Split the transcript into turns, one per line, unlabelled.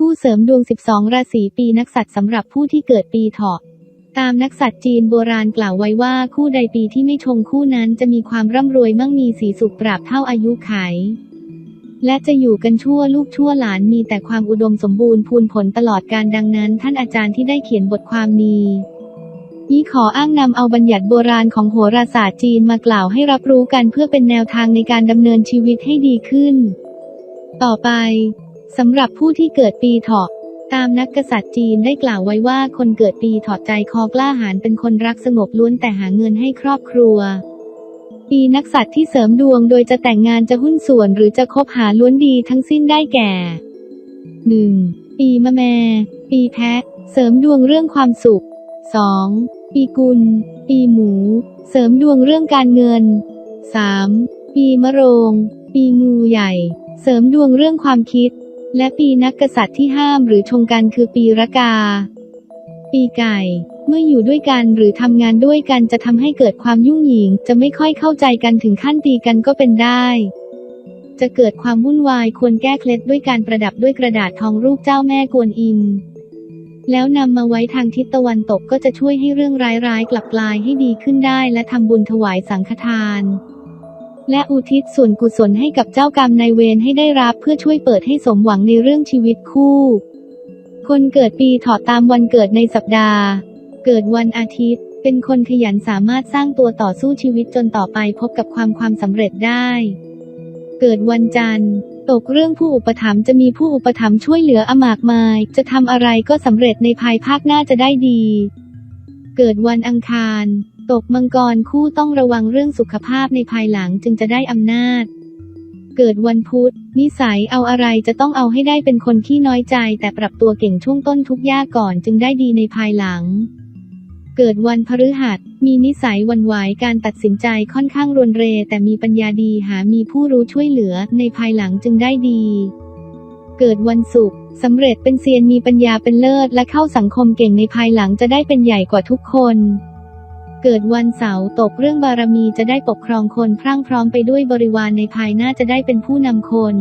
คู่เสริมดวง 12 ราศีปีนักษัตว์สำหรับผู้ที่เกิดปีเถาะ ตามนักษัตริย์จีนโบราณกล่าวไว้ว่าคู่ใดปีที่ไม่ชงคู่นั้นจะมีความร่ำรวยมั่งมีสีสุขปราบเท่าอายุไข และจะอยู่กันชั่วลูกชั่วหลานมีแต่ความอุดมสมบูรณ์พูนผลตลอดการดังนั้น ท่านอาจารย์ที่ได้เขียนบทความนี้นี้ขออ้างนำเอาบัญญัติโบราณของโหราศาสตร์จีนมากล่าวให้รับรู้กันเพื่อเป็นแนวทางในการดำเนินชีวิตให้ดีขึ้น ต่อไป สำหรับผู้ที่เกิดปีเถาะตามนักกษัตริย์จีนได้กล่าวไว้ว่าคนเกิดปีเถาะใจคอกล้าหาญเป็นคนรักสงบล้วนแต่หาเงินให้ครอบครัว ปีนักษัตริย์ที่เสริมดวงโดยจะแต่งงานจะหุ้นส่วนหรือจะคบหาล้วนดีทั้งสิ้นได้แก่ 1. ปีมะแม ปีแพะ เสริมดวงเรื่องความสุข 2. ปีกุล ปีหมู เสริมดวงเรื่องการเงิน 3. ปีมะโรง ปีงูใหญ่ เสริมดวงเรื่องความคิด และปีนักกษัตริย์ที่ห้ามหรือชงกันคือปีรกา ปีไก่ เมื่ออยู่ด้วยกันหรือทำงานด้วยกันจะทำให้เกิดความยุ่งหยิง จะไม่ค่อยเข้าใจกันถึงขั้นตีกันก็เป็นได้ จะเกิดความวุ่นวายควรแก้เคล็ดด้วยการประดับด้วยกระดาษทองรูปเจ้าแม่กวนอิมแล้วนำมาไว้ทางทิศตะวันตกก็จะช่วยให้เรื่องร้ายๆ กลับกลายให้ดีขึ้นได้และทำบุญถวายสังฆทาน และอุทิศส่วนกุศลให้กับเจ้ากรรมนายเวรให้ได้รับเพื่อช่วยเปิดให้สมหวังในเรื่องชีวิตคู่ คนเกิดปีถาะตามวันเกิดในสัปดาห์ เกิดวันอาทิตย์ เป็นคนขยันสามารถสร้างตัวต่อสู้ชีวิตจนต่อไปพบกับความความสำเร็จได้ เกิดวันจันทร์ ตกเรื่องผู้อุปถัมภ์จะมีผู้อุปถัมภ์ช่วยเหลืออมากมาย จะทำอะไรก็สำเร็จในภายภาคหน้าจะได้ดี เกิดวันอังคาร ตกมังกรคู่ต้องระวังเรื่องสุขภาพในภายหลังจึงจะได้อำนาจ เกิดวันพุธ นิสัยเอาอะไรจะต้องเอาให้ได้เป็นคนขี้น้อยใจ แต่ปรับตัวเก่งช่วงต้นทุกยากก่อนจึงได้ดีในภายหลัง เกิดวันพฤหัส มีนิสัยวันไหวการตัดสินใจค่อนข้างรวนเร แต่มีปัญญาดีหามีผู้รู้ช่วยเหลือในภายหลังจึงได้ดี เกิดวันศุกร์สำเร็จเป็นเซียนมีปัญญาเป็นเลิศและเข้าสังคมเก่งในภายหลังจะได้เป็นใหญ่กว่าทุกคน เกิดวันเสาร์ตกเรื่องบารมีจะได้ปกครองคนพรั่งพร้อมไปด้วยบริวารในภายหน้าจะได้เป็นผู้นำคน